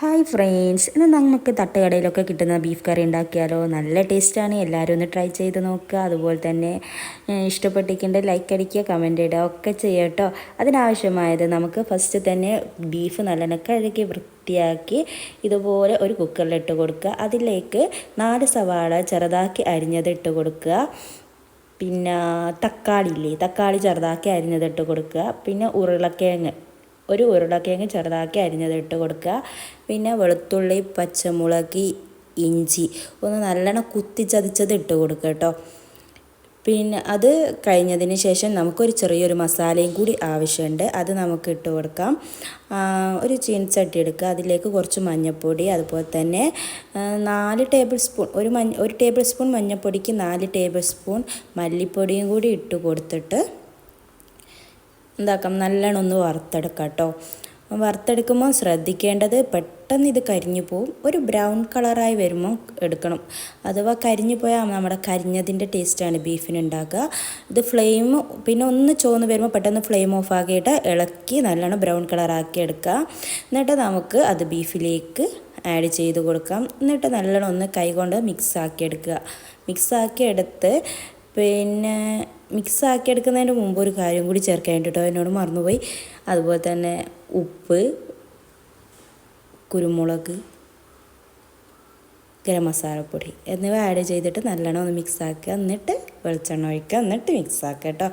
Hi friends ഇന്ന് നമുക്ക് തട്ടുകടയിലൊക്കെ കിട്ടുന്ന ബീഫ് കറി ഉണ്ടാക്കിയാലോ? നല്ല ടേസ്റ്റാണ് എല്ലാവരും ഒന്ന് ട്രൈ ചെയ്ത് നോക്കുക അതുപോലെ തന്നെ ഇഷ്ടപ്പെട്ടിരിക്കേണ്ട ലൈക്ക് അടിക്കുക കമന്റ് ഇടുക ഒക്കെ കേട്ടോ. അതിനാവശ്യമായത് നമുക്ക് ഫസ്റ്റ് തന്നെ ബീഫ് നല്ലോണം കഴുകി വൃത്തിയാക്കി ഇതുപോലെ ഒരു കുക്കറിലിട്ട് കൊടുക്കുക. അതിലേക്ക് നാല് സവാള ചെറുതാക്കി അരിഞ്ഞത് ഇട്ട് കൊടുക്കുക. പിന്നെ തക്കാളി ഇല്ലേ? തക്കാളി ചെറുതാക്കി അരിഞ്ഞത് ഇട്ട് കൊടുക്കുക. പിന്നെ ഉരുളക്കിഴങ്ങ്. ഒരു ഉരുളക്കിഴങ്ങ് ചെറുതാക്കി അരിഞ്ഞത് ഇട്ട് കൊടുക്കുക. പിന്നെ വെളുത്തുള്ളി പച്ചമുളക് ഇഞ്ചി ഒന്ന് നല്ലോണം കുത്തിച്ചതിച്ചത് ഇട്ട് കൊടുക്കുക കേട്ടോ. പിന്നെ അത് കഴിഞ്ഞതിന് ശേഷം നമുക്കൊരു ചെറിയൊരു മസാലയും കൂടി ആവശ്യമുണ്ട്. അത് നമുക്ക് ഇട്ട് കൊടുക്കാം. ഒരു ചീനച്ചട്ടി എടുക്കുക. അതിലേക്ക് കുറച്ച് മഞ്ഞൾപ്പൊടി അതുപോലെ തന്നെ നാല് ടേബിൾ സ്പൂൺ ഒരു മഞ്ഞ ഒരു ടേബിൾ സ്പൂൺ മഞ്ഞൾപ്പൊടിക്ക് നാല് ടേബിൾ സ്പൂൺ മല്ലിപ്പൊടിയും കൂടി ഇട്ട് കൊടുത്തിട്ട് എന്താക്കാം നല്ലോണം ഒന്ന് വറുത്തെടുക്കാം കേട്ടോ. വറുത്തെടുക്കുമ്പോൾ ശ്രദ്ധിക്കേണ്ടത് പെട്ടെന്ന് ഇത് കരിഞ്ഞു പോവും. ഒരു ബ്രൗൺ കളറായി വരുമ്പോൾ എടുക്കണം. അഥവാ കരിഞ്ഞു പോയാൽ നമ്മുടെ കരിഞ്ഞതിന്റെ ടേസ്റ്റാണ് ബീഫിന് ഉണ്ടാക്കുക ഇത് ഫ്ലെയിം പിന്നെ ഒന്ന് ചോന്ന് വരുമ്പോൾ പെട്ടെന്ന് ഫ്ലെയിം ഓഫ് ആക്കിയിട്ട് ഇളക്കി നല്ലോണം ബ്രൗൺ കളറാക്കി എടുക്കുക. എന്നിട്ട് നമുക്ക് അത് ബീഫിലേക്ക് ആഡ് ചെയ്ത് കൊടുക്കാം. എന്നിട്ട് നല്ലോണം ഒന്ന് കൈകൊണ്ട് മിക്സ് ആക്കി എടുക്കുക. മിക്സ് ആക്കി എടുത്ത് പിന്നെ മിക്സ് ആക്കി മുമ്പ് ഒരു കാര്യം കൂടി ചേർക്കാൻ കേട്ടോ. എന്നോട് മറന്നുപോയി. അതുപോലെ തന്നെ ഉപ്പ് കുരുമുളക് ഗരം മസാലപ്പൊടി എന്നിവ ആഡ് ചെയ്തിട്ട് നല്ലോണം ഒന്ന് മിക്സ് ആക്കുക. എന്നിട്ട് വെളിച്ചെണ്ണ ഒഴിക്കുക. എന്നിട്ട് മിക്സ് ആക്കുക കേട്ടോ.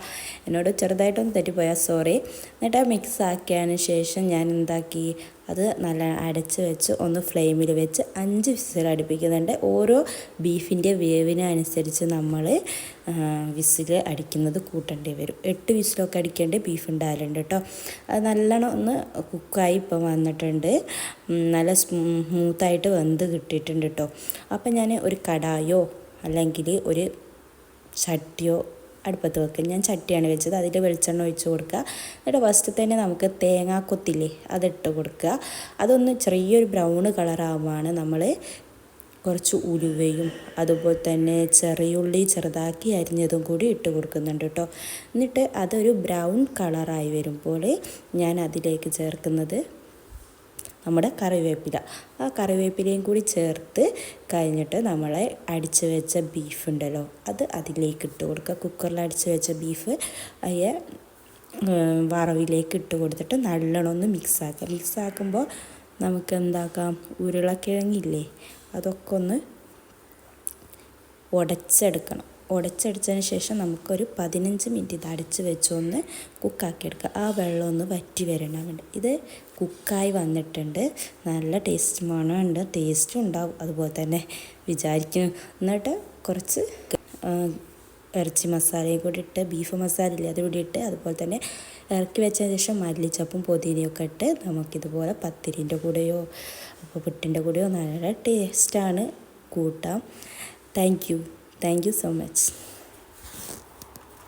എന്നോട് ചെറുതായിട്ടൊന്ന് തെറ്റിപ്പോയാൽ സോറി എന്നിട്ട് മിക്സ് ആക്കിയതിന് ശേഷം ഞാൻ എന്താക്കി? അത് നല്ല അടച്ച് വെച്ച് ഒന്ന് ഫ്ലെയിമിൽ വെച്ച് അഞ്ച് വിസിൽ അടുപ്പിക്കുന്നുണ്ട്. ഓരോ ബീഫിന്റെ വേവിനനുസരിച്ച് നമ്മൾ വിസിൽ അടിക്കുന്നത് കൂട്ടേണ്ടി വരും. എട്ട് വിസിലൊക്കെ അടിക്കേണ്ട ബീഫ് ഉണ്ടാകലുണ്ട് കേട്ടോ. അത് നല്ലോണം ഒന്ന് കുക്കായി ഇപ്പം വന്നിട്ടുണ്ട്. നല്ല സ്മൂത്തായിട്ട് വെന്ത് കിട്ടിയിട്ടുണ്ട് കേട്ടോ. അപ്പം ഞാൻ ഒരു കടായോ അല്ലെങ്കിൽ ഒരു ചട്ടിയോ അടുപ്പത്ത് വെക്കുക ഞാൻ ചട്ടിയാണ് വെച്ചത്. അതിൽ വെളിച്ചെണ്ണ ഒഴിച്ച് കൊടുക്കുക. എന്നിട്ട് ഫസ്റ്റ് തന്നെ നമുക്ക് തേങ്ങാക്കൊത്തില്ലേ അതിട്ട് കൊടുക്കുക. അതൊന്ന് ചെറിയൊരു ബ്രൗൺ കളറാവുകയാണ് നമ്മൾ കുറച്ച് ഉലുവയും അതുപോലെ തന്നെ ചെറിയുള്ളി ചെറുതാക്കി അരിഞ്ഞതും കൂടി ഇട്ട് കൊടുക്കുന്നുണ്ട് കേട്ടോ. എന്നിട്ട് അതൊരു ബ്രൗൺ കളറായി വരുമ്പോൾ ഞാൻ അതിലേക്ക് ചേർക്കുന്നത് നമ്മുടെ കറിവേപ്പില. ആ കറിവേപ്പിലയും കൂടി ചേർത്ത് കഴിഞ്ഞിട്ട് നമ്മളെ അടിച്ച് വെച്ച ബീഫ് ഉണ്ടല്ലോ അത് അതിലേക്ക് ഇട്ട് കൊടുക്കുക. കുക്കറിൽ അടിച്ച് വെച്ച ബീഫ് അയ്യ വറവിലേക്ക് ഇട്ട് കൊടുത്തിട്ട് നല്ലോണം ഒന്ന് മിക്സാക്കുക മിക്സാക്കുമ്പോൾ നമുക്ക് എന്താക്കാം? ഉരുളക്കിഴങ്ങില്ലേ അതൊക്കെ ഒന്ന് ഉടച്ചെടുക്കണം. ഉടച്ചടിച്ചതിന് ശേഷം നമുക്കൊരു പതിനഞ്ച് മിനിറ്റ് ഇത് അടച്ച് വെച്ചൊന്ന് കുക്കാക്കി എടുക്കുക ആ വെള്ളം ഒന്ന് വറ്റി വരണം വേണ്ടി ഇത് കുക്കായി വന്നിട്ടുണ്ട്. നല്ല ടേസ്റ്റ് മണമുണ്ട്. ടേസ്റ്റും ഉണ്ടാവും. അതുപോലെ തന്നെ വിചാരിക്കുന്നു. എന്നിട്ട് കുറച്ച് ഇറച്ചി മസാലയും കൂടി ഇട്ട് ബീഫ് മസാല ഇല്ലേ അതുകൂടി ഇട്ട് അതുപോലെ തന്നെ ഇറക്കി വെച്ചതിന് ശേഷം മല്ലിച്ചപ്പും പൊതിനയൊക്കെ ഇട്ട് നമുക്കിതുപോലെ പത്തിരിന്റെ കൂടെയോ അപ്പോൾ പുട്ടിന്റെ കൂടെയോ നല്ല ടേസ്റ്റാണ് കൂട്ടാം. Thank Thank you so much.